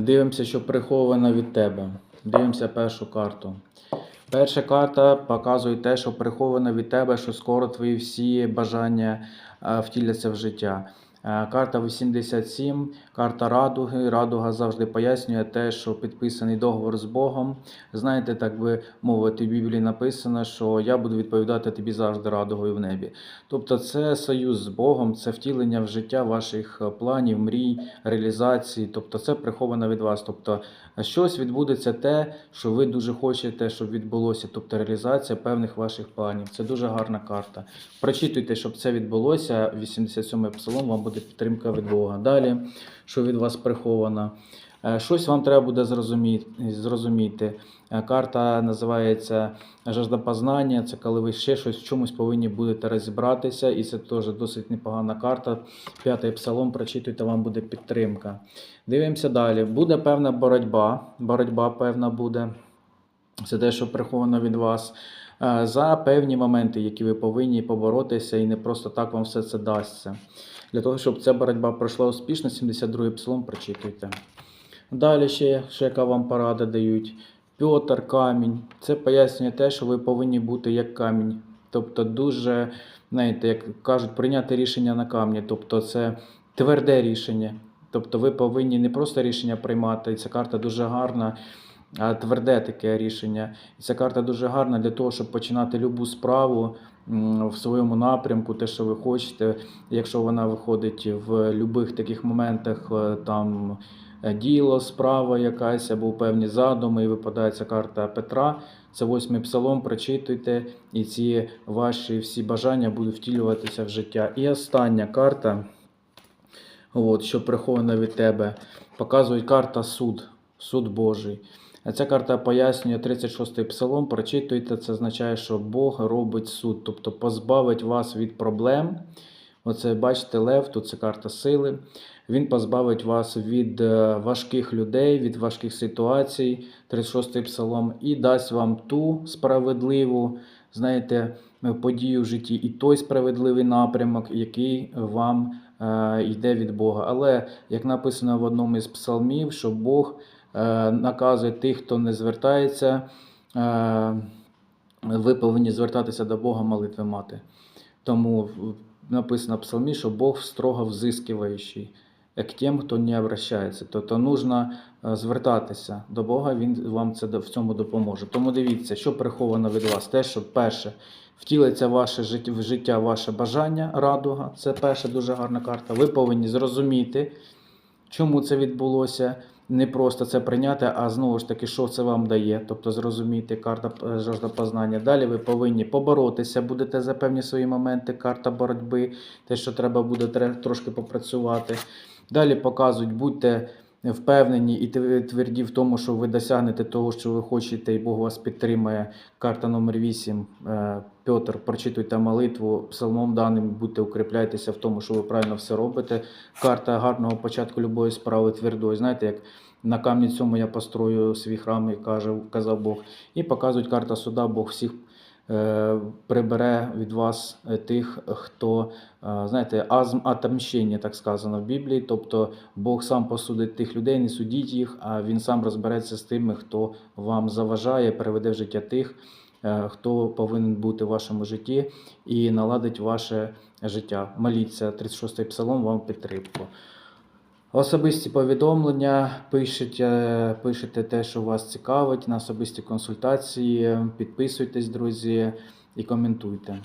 Дивимося, що приховано від тебе. Дивимося першу карту. Перша карта показує те, що приховано від тебе, що скоро твої всі бажання е, втіляться в життя. Е, Карта 87, карта радуги. Радуга завжди пояснює те, що підписаний договор з Богом. Знаєте, так би мовити, в Біблії написано, що я буду відповідати тобі завжди радугою в небі. Тобто, це союз з Богом, це втілення в життя ваших е, планів, мрій, реалізації. Тобто, це приховано від вас. Тобто, щось відбудеться те, що ви дуже хочете, щоб відбулося. Тобто реалізація певних ваших планів. Це дуже гарна карта. Прочитуйте, щоб це відбулося. 87-й псалом вам буде підтримка від Бога. Далі, що від вас приховано. Е, Щось вам треба буде зрозуміти. зрозуміти. Е, Карта називається жажда познання. Це коли ви ще щось в чомусь повинні будете розібратися, і це теж досить непогана карта. П'ятий псалом прочитуйте, вам буде підтримка. Дивимося далі. Буде певна боротьба. Боротьба певна буде. Це те, що приховано від вас. Е, За певні моменти, які ви повинні поборотися, і не просто так вам все це дасться. Для того, щоб ця боротьба пройшла успішно, 72-й псалом прочитуйте. Далі ще, ще яка вам порада дають. Пьотр, камінь. Це пояснює те, що ви повинні бути як камінь. Тобто дуже, знаєте, як кажуть, прийняти рішення на камні. Тобто це тверде рішення. Тобто ви повинні не просто рішення приймати, і ця карта дуже гарна, тверде таке рішення. І ця карта дуже гарна для того, щоб починати любу справу в своєму напрямку, те, що ви хочете. Якщо вона виходить в будь-яких таких моментах, е, там е, діло, справа якась або певні задуми, і випадає ця карта Петра. Це восьмий псалом, прочитуйте, і ці ваші всі бажання будуть втілюватися в життя. І остання карта, от, що прихована від тебе, показує карта суд, суд Божий. Ця карта пояснює 36-й псалом, прочитуйте, це означає, що Бог робить суд, тобто позбавить вас від проблем. Оце бачите, лев, тут це карта сили. Він позбавить вас від е, важких людей, від важких ситуацій, 36-й псалом, і дасть вам ту справедливу, знаєте, подію в житті, і той справедливий напрямок, який вам е, йде від Бога. Але як написано в одному із псалмів, що Бог е, наказує тих, хто не звертається, е, ви повинні звертатися до Бога, молитви мати. Тому написано в псалмі, що Бог строго взискиваючий к тим, хто не обращається. Тобто нужно е, звертатися до Бога, Він вам це в цьому допоможе. Тому дивіться, що приховано від вас. Те, що перше, втілиться ваше життя, в життя ваше бажання, радуга. Це перша дуже гарна карта. Ви повинні зрозуміти, чому це відбулося. Не просто це прийняти, а знову ж таки, що це вам дає, тобто зрозуміти карта е, жажда познання. Далі ви повинні поборотися, будете за певні свої моменти, карта боротьби, те, що треба буде трошки попрацювати. Далі показують, будьте впевнені і тв- тверді в тому, що ви досягнете того, що ви хочете, і Бог вас підтримує. Карта номер 8. Петр, прочитуйте молитву псалмом даним, будьте укріпляйтеся в тому, що ви правильно все робите. Карта гарного початку любої справи твердої. Знаєте, як на камні цьому я построю свій храм, і каже, казав Бог. І показують карта суда, Бог всіх е, прибере від вас е, тих, хто, е, знаєте, азм отомщення, так сказано в Біблії. Тобто Бог сам посудить тих людей, не судіть їх, а Він сам розбереться з тими, хто вам заважає, переведе в життя тих, е, хто повинен бути в вашому житті і наладить ваше життя. Моліться, 36-й псалом вам підтримку. Особисті повідомлення, пишете, пишете те, що вас цікавить, на особисті консультації, підписуйтесь, друзі, і коментуйте.